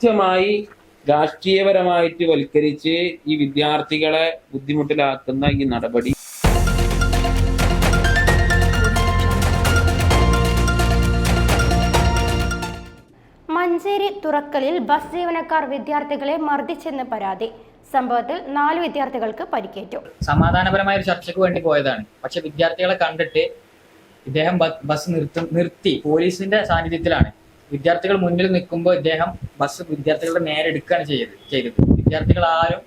കൃത്യമായി രാഷ്ട്രീയപരമായിട്ട് വൽക്കരിച്ച് ഈ വിദ്യാർത്ഥികളെ ബുദ്ധിമുട്ടിലാക്കുന്ന ഈ നടപടി. മഞ്ചേരി തുറക്കലിൽ ബസ് ജീവനക്കാർ വിദ്യാർത്ഥികളെ മർദ്ദിച്ചെന്ന് പരാതി. സംഭവത്തിൽ നാല് വിദ്യാർത്ഥികൾക്ക് പരിക്കേറ്റു. സമാധാനപരമായ ഒരു ചർച്ചയ്ക്ക് വേണ്ടി പോയതാണ്. പക്ഷെ വിദ്യാർത്ഥികളെ കണ്ടിട്ട് ഇദ്ദേഹം ബസ് നിർത്തും നിർത്തി. പോലീസിന്റെ സാന്നിധ്യത്തിലാണ്. വിദ്യാർത്ഥികൾ മുന്നിൽ നിൽക്കുമ്പോൾ ഇദ്ദേഹം ബസ് വിദ്യാർത്ഥികളുടെ നേരെ എടുക്കുകയാണ് ചെയ്തത് ചെയ്തത്. വിദ്യാർത്ഥികൾ ആരും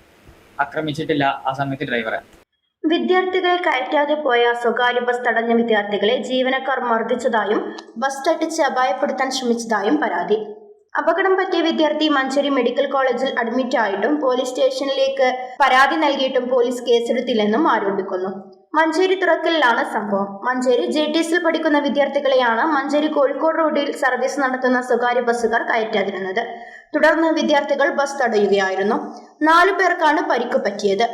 ആക്രമിച്ചിട്ടില്ല ആ സമയത്ത് ഡ്രൈവറെ വിദ്യാർത്ഥികളെ കയറ്റാതെ പോയ സ്വകാര്യ ബസ് തടഞ്ഞ വിദ്യാർത്ഥികളെ ജീവനക്കാർ മർദ്ദിച്ചതായും ബസ് തട്ടിച്ച് അപായപ്പെടുത്താൻ ശ്രമിച്ചതായും പരാതി. അപകടം പറ്റിയ വിദ്യാർത്ഥി മഞ്ചേരി മെഡിക്കൽ കോളേജിൽ അഡ്മിറ്റ് ആയിട്ടും പോലീസ് സ്റ്റേഷനിലേക്ക് പരാതി നൽകിയിട്ടും പോലീസ് കേസെടുത്തില്ലെന്നും ആരോപിക്കുന്നു. മഞ്ചേരി തുറക്കലിലാണ് സംഭവം. മഞ്ചേരി ജെ ടി എസിൽ പഠിക്കുന്ന വിദ്യാർത്ഥികളെയാണ് മഞ്ചേരി കോഴിക്കോട് റോഡിൽ സർവീസ് നടത്തുന്ന സ്വകാര്യ ബസ്സുകാർ കയറ്റാതിരുന്നത്. തുടർന്ന് വിദ്യാർത്ഥികൾ ബസ് തടയുകയായിരുന്നു. നാലു പേർക്കാണ് പരിക്ക് പറ്റിയത്.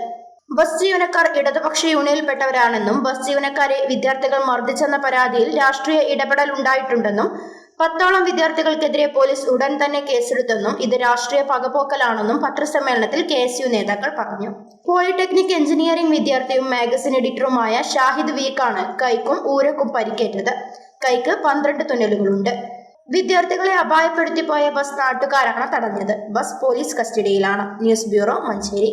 ബസ് ജീവനക്കാർ ഇടതുപക്ഷ യൂണിയനിൽപ്പെട്ടവരാണെന്നും ബസ് ജീവനക്കാരെ വിദ്യാർത്ഥികൾ മർദ്ദിച്ചെന്ന പരാതിയിൽ രാഷ്ട്രീയ ഇടപെടൽ ഉണ്ടായിട്ടുണ്ടെന്നും പത്തോളം വിദ്യാർത്ഥികൾക്കെതിരെ പോലീസ് ഉടൻ തന്നെ കേസെടുത്തെന്നും ഇത് രാഷ്ട്രീയ പകപോക്കലാണെന്നും പത്രസമ്മേളനത്തിൽ കെ എസ് യു നേതാക്കൾ പറഞ്ഞു. പോളിടെക്നിക് എഞ്ചിനീയറിംഗ് വിദ്യാർത്ഥിയും മാഗസിൻ എഡിറ്ററുമായ ഷാഹിദ് വീക്കാണ് കൈക്കും ഊരക്കും പരിക്കേറ്റത്. കൈക്ക് പന്ത്രണ്ട് തുന്നലുകളുണ്ട്. വിദ്യാർത്ഥികളെ അപായപ്പെടുത്തി പോയ ബസ് നാട്ടുകാരാണ് തടഞ്ഞത്. Bus police കസ്റ്റഡിയിലാണ്. News bureau Manjeri.